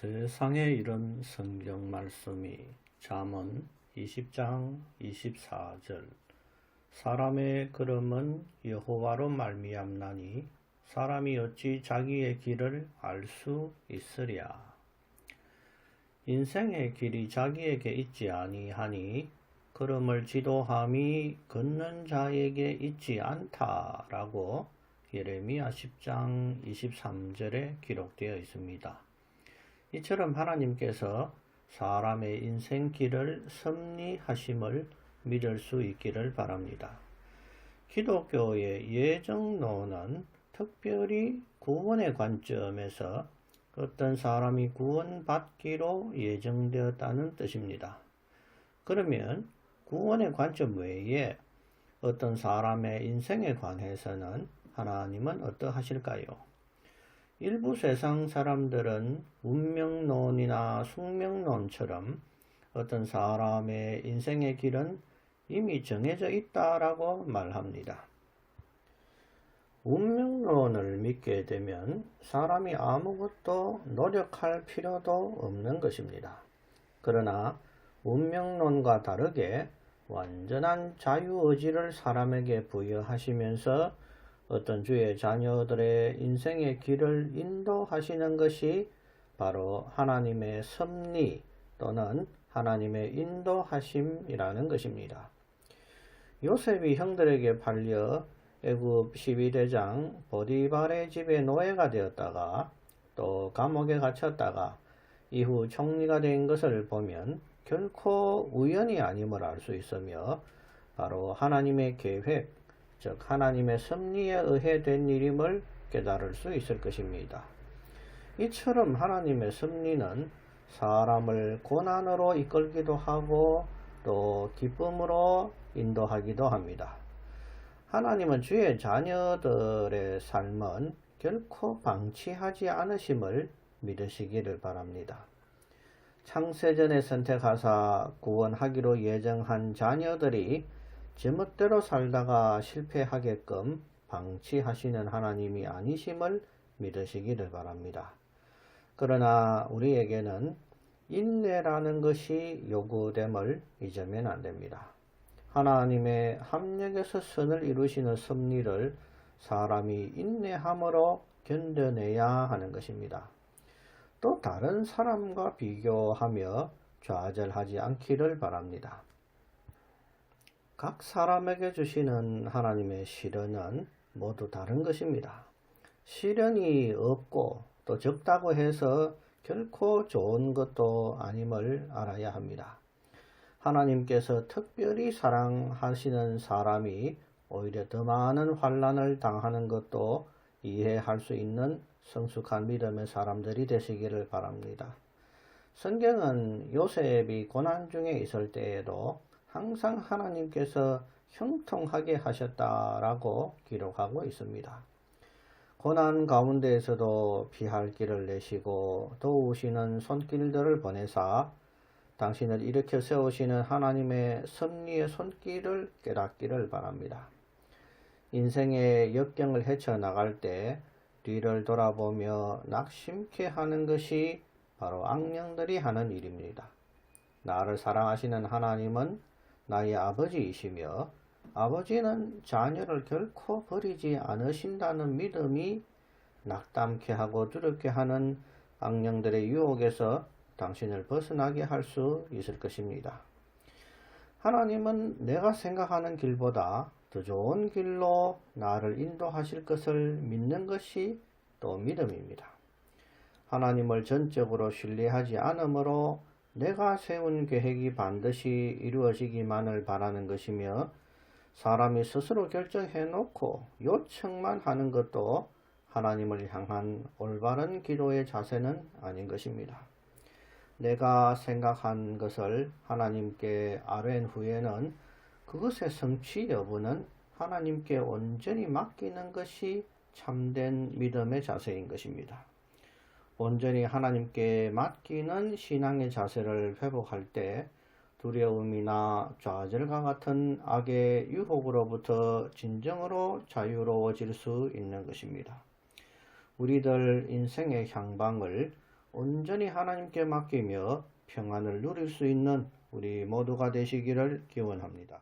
세상에 이런 성경 말씀이 잠언 20장 24절 사람의 걸음은 여호와로 말미암나니 사람이 어찌 자기의 길을 알 수 있으랴 인생의 길이 자기에게 있지 아니하니 걸음을 지도함이 걷는 자에게 있지 않다라고 예레미야 10장 23절에 기록되어 있습니다. 이처럼 하나님께서 사람의 인생길을 섭리하심을 믿을 수 있기를 바랍니다. 기독교의 예정론은 특별히 구원의 관점에서 어떤 사람이 구원받기로 예정되었다는 뜻입니다. 그러면 구원의 관점 외에 어떤 사람의 인생에 관해서는 하나님은 어떠하실까요? 일부 세상 사람들은 운명론이나 숙명론처럼 어떤 사람의 인생의 길은 이미 정해져 있다라고 말합니다. 운명론을 믿게 되면 사람이 아무것도 노력할 필요도 없는 것입니다. 그러나 운명론과 다르게 완전한 자유의지를 사람에게 부여하시면서 어떤 주의 자녀들의 인생의 길을 인도하시는 것이 바로 하나님의 섭리 또는 하나님의 인도하심이라는 것입니다. 요셉이 형들에게 팔려 애굽 12대장 보디발의 집에 노예가 되었다가 또 감옥에 갇혔다가 이후 총리가 된 것을 보면 결코 우연이 아님을 알 수 있으며 바로 하나님의 계획, 즉 하나님의 섭리에 의해 된 일임을 깨달을 수 있을 것입니다. 이처럼 하나님의 섭리는 사람을 고난으로 이끌기도 하고 또 기쁨으로 인도하기도 합니다. 하나님은 주의 자녀들의 삶은 결코 방치하지 않으심을 믿으시기를 바랍니다. 창세전에 선택하사 구원하기로 예정한 자녀들이 제멋대로 살다가 실패하게끔 방치하시는 하나님이 아니심을 믿으시기를 바랍니다. 그러나 우리에게는 인내라는 것이 요구됨을 잊으면 안 됩니다. 하나님의 합력에서 선을 이루시는 섭리를 사람이 인내함으로 견뎌내야 하는 것입니다. 또 다른 사람과 비교하며 좌절하지 않기를 바랍니다. 각 사람에게 주시는 하나님의 시련은 모두 다른 것입니다. 시련이 없고 또 적다고 해서 결코 좋은 것도 아님을 알아야 합니다. 하나님께서 특별히 사랑하시는 사람이 오히려 더 많은 환란을 당하는 것도 이해할 수 있는 성숙한 믿음의 사람들이 되시기를 바랍니다. 성경은 요셉이 고난 중에 있을 때에도 항상 하나님께서 형통하게 하셨다라고 기록하고 있습니다. 고난 가운데에서도 피할 길을 내시고 도우시는 손길들을 보내사 당신을 일으켜 세우시는 하나님의 섭리의 손길을 깨닫기를 바랍니다. 인생의 역경을 헤쳐나갈 때 뒤를 돌아보며 낙심케 하는 것이 바로 악령들이 하는 일입니다. 나를 사랑하시는 하나님은 나의 아버지이시며 아버지는 자녀를 결코 버리지 않으신다는 믿음이 낙담케 하고 두렵게 하는 악령들의 유혹에서 당신을 벗어나게 할 수 있을 것입니다. 하나님은 내가 생각하는 길보다 더 좋은 길로 나를 인도하실 것을 믿는 것이 또 믿음입니다. 하나님을 전적으로 신뢰하지 않으므로 내가 세운 계획이 반드시 이루어지기만을 바라는 것이며 사람이 스스로 결정해 놓고 요청만 하는 것도 하나님을 향한 올바른 기도의 자세는 아닌 것입니다. 내가 생각한 것을 하나님께 아뢰ን 후에는 그것의 성취 여부는 하나님께 온전히 맡기는 것이 참된 믿음의 자세인 것입니다. 온전히 하나님께 맡기는 신앙의 자세를 회복할 때 두려움이나 좌절과 같은 악의 유혹으로부터 진정으로 자유로워질 수 있는 것입니다. 우리들 인생의 향방을 온전히 하나님께 맡기며 평안을 누릴 수 있는 우리 모두가 되시기를 기원합니다.